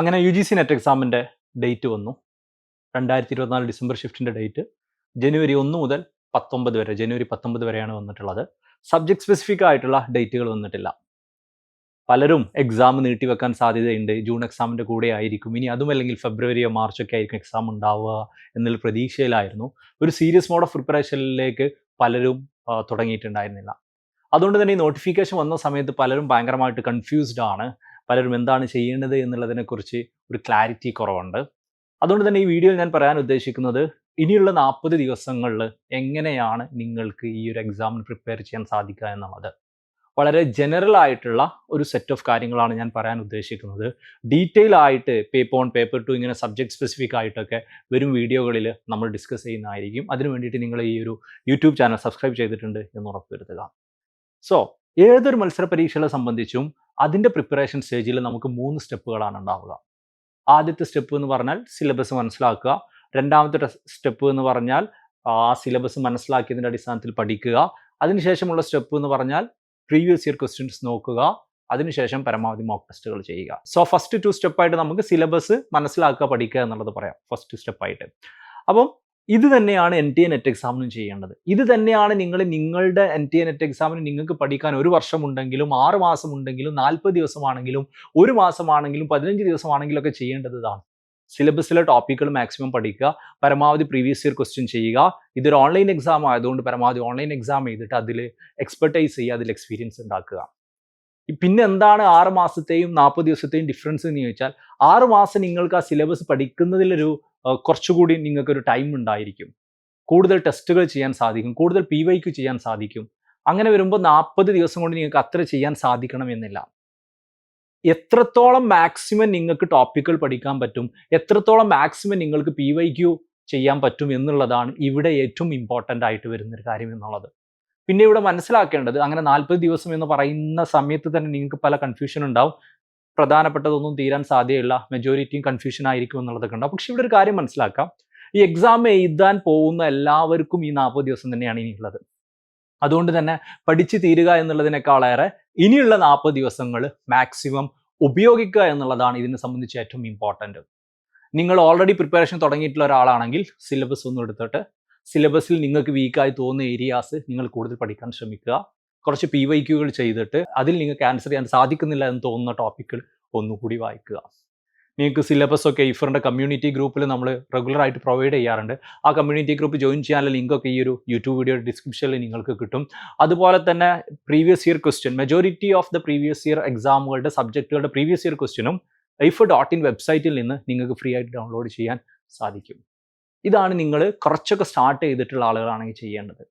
അങ്ങനെ U G C NET എക്സാമിന്റെ date വന്നു. രണ്ടായിരത്തി ഇരുപത്തിനാല് ഡിസംബർ ഷിഫ്റ്റിന്റെ ഡേറ്റ് ജനുവരി ഒന്ന് മുതൽ പത്തൊമ്പത് വരെ ജനുവരി പത്തൊമ്പത് വരെയാണ് വന്നിട്ടുള്ളത്. സബ്ജക്ട് സ്പെസിഫിക് ആയിട്ടുള്ള ഡേറ്റുകൾ വന്നിട്ടില്ല. പലരും എക്സാം നീട്ടിവെക്കാൻ സാധ്യതയുണ്ട്. ജൂൺ എക്സാമിന്റെ കൂടെ ആയിരിക്കും. ഇനി അതും അല്ലെങ്കിൽ ഫെബ്രുവരിയോ മാർച്ചൊക്കെ ആയിരിക്കും എക്സാം ഉണ്ടാവുക എന്നുള്ള പ്രതീക്ഷയിലായിരുന്നു. ഒരു സീരിയസ് മോഡ് ഓഫ് പ്രിപ്പറേഷനിലേക്ക് പലരും തുടങ്ങിയിട്ടുണ്ടായിരുന്നില്ല. അതുകൊണ്ട് തന്നെ ഈ നോട്ടിഫിക്കേഷൻ വന്ന സമയത്ത് പലരും ഭയങ്കരമായിട്ട് കൺഫ്യൂസ്ഡ് ആണ്. പലരും എന്താണ് ചെയ്യേണ്ടത് എന്നുള്ളതിനെക്കുറിച്ച് ഒരു ക്ലാരിറ്റി കുറവുണ്ട്. അതുകൊണ്ട് തന്നെ ഈ വീഡിയോയിൽ ഞാൻ പറയാൻ ഉദ്ദേശിക്കുന്നത് ഇനിയുള്ള നാൽപ്പത് ദിവസങ്ങളിൽ എങ്ങനെയാണ് നിങ്ങൾക്ക് ഈ ഒരു എക്സാമിന് പ്രിപ്പയർ ചെയ്യാൻ സാധിക്കുക എന്നുള്ളത്. വളരെ ജനറൽ ആയിട്ടുള്ള ഒരു സെറ്റ് ഓഫ് കാര്യങ്ങളാണ് ഞാൻ പറയാൻ ഉദ്ദേശിക്കുന്നത്. ഡീറ്റെയിൽ ആയിട്ട് പേപ്പർ വൺ പേപ്പർ ടു ഇങ്ങനെ സബ്ജക്ട് സ്പെസിഫിക് ആയിട്ടൊക്കെ വരും വീഡിയോകളിൽ നമ്മൾ ഡിസ്കസ് ചെയ്യുന്നതായിരിക്കും. അതിനു വേണ്ടിയിട്ട് നിങ്ങൾ ഈ ഒരു യൂട്യൂബ് ചാനൽ സബ്സ്ക്രൈബ് ചെയ്തിട്ടുണ്ട് എന്ന് ഉറപ്പുവരുത്തുക. സോ ഏതൊരു മത്സര പരീക്ഷകളെ സംബന്ധിച്ചും അതിന്റെ പ്രിപ്പറേഷൻ സ്റ്റേജിൽ നമുക്ക് മൂന്ന് സ്റ്റെപ്പുകളാണ് ഉണ്ടാവുക. ആദ്യത്തെ സ്റ്റെപ്പ് എന്ന് പറഞ്ഞാൽ സിലബസ് മനസ്സിലാക്കുക. രണ്ടാമത്തെ സ്റ്റെപ്പ് എന്ന് പറഞ്ഞാൽ ആ സിലബസ് മനസ്സിലാക്കിയതിന്റെ അടിസ്ഥാനത്തിൽ പഠിക്കുക. അതിനുശേഷമുള്ള സ്റ്റെപ്പ് എന്ന് പറഞ്ഞാൽ പ്രീവിയസ് ഇയർ ക്വസ്റ്റ്യൻസ് നോക്കുക. അതിനുശേഷം പരമാവധി മോക്ക് ടെസ്റ്റുകൾ ചെയ്യുക. സോ ഫസ്റ്റ് ടു സ്റ്റെപ്പായിട്ട് നമുക്ക് സിലബസ് മനസ്സിലാക്കുക പഠിക്കുക എന്നുള്ളത് പറയാം. ഫസ്റ്റ് സ്റ്റെപ്പായിട്ട് അപ്പം ഇത് തന്നെയാണ് എൻ ടി എ നെറ്റ് എക്സാമിനും ചെയ്യേണ്ടത്. ഇത് തന്നെയാണ് നിങ്ങൾ നിങ്ങളുടെ എൻ ടി എ നെറ്റ് എക്സാമിന് നിങ്ങൾക്ക് പഠിക്കാൻ ഒരു വർഷമുണ്ടെങ്കിലും ആറ് മാസമുണ്ടെങ്കിലും നാൽപ്പത് ദിവസമാണെങ്കിലും ഒരു മാസമാണെങ്കിലും പതിനഞ്ച് ദിവസമാണെങ്കിലും ഒക്കെ ചെയ്യേണ്ടത് ഇതാണ്. സിലബസിലെ ടോപ്പിക്കുകൾ മാക്സിമം പഠിക്കുക പരമാവധി പ്രീവിയസ് ഇയർ ക്വസ്റ്റ്യൻ ചെയ്യുക. ഇതൊരു ഓൺലൈൻ എക്സാം ആയതുകൊണ്ട് പരമാവധി ഓൺലൈൻ എക്സാം ചെയ്തിട്ട് അതിൽ എക്സ്പെർട്ടൈസ് ചെയ്യുക അതിൽ എക്സ്പീരിയൻസ് ഉണ്ടാക്കുക. പിന്നെ എന്താണ് ആറ് മാസത്തെയും നാൽപ്പത് ദിവസത്തെയും ഡിഫറൻസ് എന്ന് ചോദിച്ചാൽ ആറ് മാസം നിങ്ങൾക്ക് ആ സിലബസ് പഠിക്കുന്നതിലൊരു കുറച്ചുകൂടി നിങ്ങൾക്കൊരു ടൈം ഉണ്ടായിരിക്കും. കൂടുതൽ ടെസ്റ്റുകൾ ചെയ്യാൻ സാധിക്കും. കൂടുതൽ പി വൈക്ക് ചെയ്യാൻ സാധിക്കും. അങ്ങനെ വരുമ്പോൾ നാൽപ്പത് ദിവസം കൊണ്ട് നിങ്ങൾക്ക് അത്ര ചെയ്യാൻ സാധിക്കണമെന്നില്ല എത്രത്തോളം മാക്സിമം നിങ്ങൾക്ക് ടോപ്പിക്കൾ പഠിക്കാൻ പറ്റും? എത്രത്തോളം മാക്സിമം നിങ്ങൾക്ക് പി വൈ ക്യു ചെയ്യാൻ പറ്റും എന്നുള്ളതാണ് ഇവിടെ ഏറ്റവും ഇമ്പോർട്ടന്റ് ആയിട്ട് വരുന്നൊരു കാര്യം എന്നുള്ളത്. പിന്നെ ഇവിടെ മനസ്സിലാക്കേണ്ടത് അങ്ങനെ നാൽപ്പത് ദിവസം എന്ന് പറയുന്ന സമയത്ത് തന്നെ നിങ്ങൾക്ക് പല കൺഫ്യൂഷൻ ഉണ്ടാവും. പ്രധാനപ്പെട്ടതൊന്നും തീരാൻ സാധ്യതയുള്ള മെജോറിറ്റിയും കൺഫ്യൂഷൻ ആയിരിക്കും എന്നുള്ളതൊക്കെ ഉണ്ടാവും. പക്ഷെ ഇവിടെ ഒരു കാര്യം മനസ്സിലാക്കാം. ഈ എക്സാം എഴുതാൻ പോകുന്ന എല്ലാവർക്കും ഈ നാൽപ്പത് ദിവസം തന്നെയാണ് ഇനിയുള്ളത്. അതുകൊണ്ട് തന്നെ പഠിച്ചു തീരുക എന്നുള്ളതിനേക്കാളേറെ ഇനിയുള്ള നാൽപ്പത് ദിവസങ്ങൾ മാക്സിമം ഉപയോഗിക്കുക എന്നുള്ളതാണ് ഇതിനെ സംബന്ധിച്ച് ഏറ്റവും ഇമ്പോർട്ടന്റ് നിങ്ങൾ ഓൾറെഡി പ്രിപ്പറേഷൻ തുടങ്ങിയിട്ടുള്ള ഒരാളാണെങ്കിൽ സിലബസ് ഒന്നും എടുത്തിട്ട് സിലബസിൽ നിങ്ങൾക്ക് വീക്കായി തോന്നുന്ന ഏരിയാസ് നിങ്ങൾ കൂടുതൽ പഠിക്കാൻ ശ്രമിക്കുക. കുറച്ച് പി വൈ ക്യൂകൾ ചെയ്തിട്ട് അതിൽ നിങ്ങൾക്ക് ആൻസർ ചെയ്യാൻ സാധിക്കുന്നില്ല എന്ന് തോന്നുന്ന ടോപ്പിക്കുകൾ ഒന്നുകൂടി വായിക്കുക. നിങ്ങൾക്ക് സിലബസ് ഒക്കെ ഇഫറിന്റെ കമ്മ്യൂണിറ്റി ഗ്രൂപ്പിൽ നമ്മൾ റെഗുലറായിട്ട് പ്രൊവൈഡ് ചെയ്യാറുണ്ട്. ആ കമ്മ്യൂണിറ്റി ഗ്രൂപ്പ് ജോയിൻ ചെയ്യാനുള്ള ലിങ്കൊക്കെ ഈ ഒരു യൂട്യൂബ് വീഡിയോ ഡിസ്ക്രിപ്ഷനിൽ നിങ്ങൾക്ക് കിട്ടും. അതുപോലെ തന്നെ previous year question majority of the previous year എക്സാമുകളുടെ സബ്ജക്റ്റുകളുടെ പ്രീവിയസ് ഇയർ ക്വസ്റ്റ്യനും ഐഫ് ഡോട്ട് ഇൻ വെബ്സൈറ്റിൽ നിന്ന് നിങ്ങൾക്ക് ഫ്രീ ആയിട്ട് ഡൗൺലോഡ് ചെയ്യാൻ സാധിക്കും. ഇതാണ് നിങ്ങൾ കുറച്ചൊക്കെ സ്റ്റാർട്ട് ചെയ്തിട്ടുള്ള ആളുകളാണെങ്കിൽ ചെയ്യേണ്ടത്.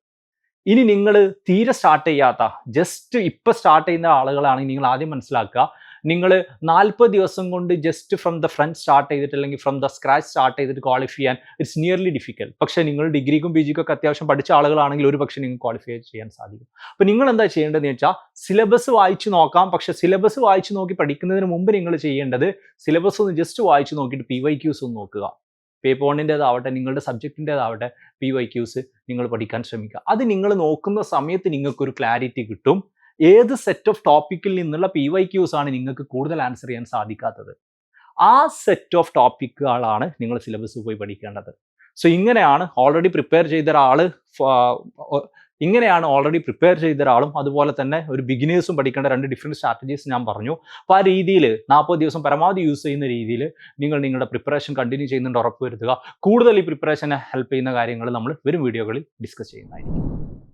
ഇനി നിങ്ങൾ തീരെ സ്റ്റാർട്ട് ചെയ്യാത്ത ജസ്റ്റ് ഇപ്പം സ്റ്റാർട്ട് ചെയ്യുന്ന ആളുകളാണെങ്കിൽ നിങ്ങൾ ആദ്യം മനസ്സിലാക്കുക. നിങ്ങൾ നാൽപ്പത് ദിവസം കൊണ്ട് just from the front start ചെയ്തിട്ട് അല്ലെങ്കിൽ ഫ്രം ദ സ്ക്രാച്ച് സ്റ്റാർട്ട് ചെയ്തിട്ട് ക്വാളിഫൈ ചെയ്യാൻ ഇറ്റ്സ് നിയർലി ഡിഫിക്കൽട്ട് പക്ഷേ നിങ്ങൾ ഡിഗ്രിക്കും പി ജിക്കും ഒക്കെ അത്യാവശ്യം പഠിച്ച ആളുകളാണെങ്കിൽ ഒരു പക്ഷേ നിങ്ങൾക്ക് ക്വാളിഫൈ ചെയ്യാൻ സാധിക്കും. അപ്പോൾ നിങ്ങൾ എന്താ ചെയ്യേണ്ടതെന്ന് വെച്ചാൽ സിലബസ് വായിച്ച് നോക്കാം. പക്ഷേ സിലബസ് വായിച്ച് നോക്കി പഠിക്കുന്നതിന് മുമ്പ് നിങ്ങൾ ചെയ്യേണ്ടത് സിലബസ് ഒന്ന് ജസ്റ്റ് വായിച്ച് നോക്കിയിട്ട് പി വൈ ക്യൂസ് ഒന്ന് നോക്കുക. പേപ്പർ വണ്ണിന്റെതാവട്ടെ നിങ്ങളുടെ സബ്ജക്റ്റിന്റെതാവട്ടെ പി വൈ ക്യൂസ് നിങ്ങൾ പഠിക്കാൻ ശ്രമിക്കുക. അത് നിങ്ങൾ നോക്കുന്ന സമയത്ത് നിങ്ങൾക്കൊരു ക്ലാരിറ്റി കിട്ടും. ഏത് സെറ്റ് ഓഫ് ടോപ്പിക്കിൽ നിന്നുള്ള പി വൈ ക്യൂസ് ആണ് നിങ്ങൾക്ക് കൂടുതൽ ആൻസർ ചെയ്യാൻ സാധിക്കാത്തത്. ആ സെറ്റ് ഓഫ് ടോപ്പിക്കുകളാണ് നിങ്ങൾ സിലബസ് പോയി പഠിക്കേണ്ടത്. സോ ഇങ്ങനെയാണ് ഓൾറെഡി പ്രിപ്പയർ ചെയ്ത ഒരാൾ ഇങ്ങനെയാണ് ഓൾറെഡി പ്രിപ്പയർ ചെയ്ത ഒരാളും അതുപോലെ തന്നെ ഒരു ബിഗിനേഴ്സും പഠിക്കേണ്ട രണ്ട് ഡിഫറെന്റ് സ്ട്രാറ്റജീസ് ഞാൻ പറഞ്ഞു. അപ്പോൾ ആ രീതിയിൽ നാൽപ്പത് ദിവസം പരമാവധി യൂസ് ചെയ്യുന്ന രീതിയിൽ നിങ്ങൾ നിങ്ങളുടെ പ്രിപ്പറേഷൻ കണ്ടിന്യൂ ചെയ്യുന്നുണ്ട് ഉറപ്പുവരുത്തുക. കൂടുതൽ ഈ പ്രിപ്പറേഷനെ ഹെൽപ്പ് ചെയ്യുന്ന കാര്യങ്ങൾ നമ്മൾ വരും വീഡിയോകളിൽ ഡിസ്കസ് ചെയ്യുന്നതായിരിക്കും.